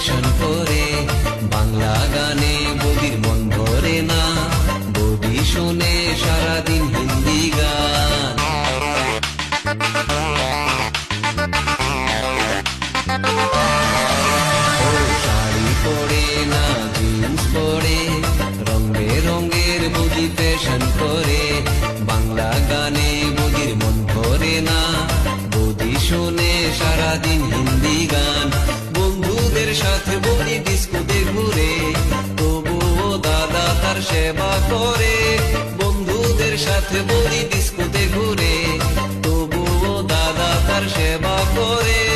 পরিবেশন করে। বাংলা গানে বদির মন ভরে না। বদি শোনে সারাদিন হিন্দি গান। শাড়ি পরে না জিন্স পরে রং বেরঙের বদি ফ্যাশন করে। বাংলা গানে বদির মন ভরে না। বদি শোনে সারাদিন হিন্দি গান। সিনেমা করে বন্ধুদের সাথে বলি ডিস্কোতে ঘুরে তবুও দাদা তার সেবা করে।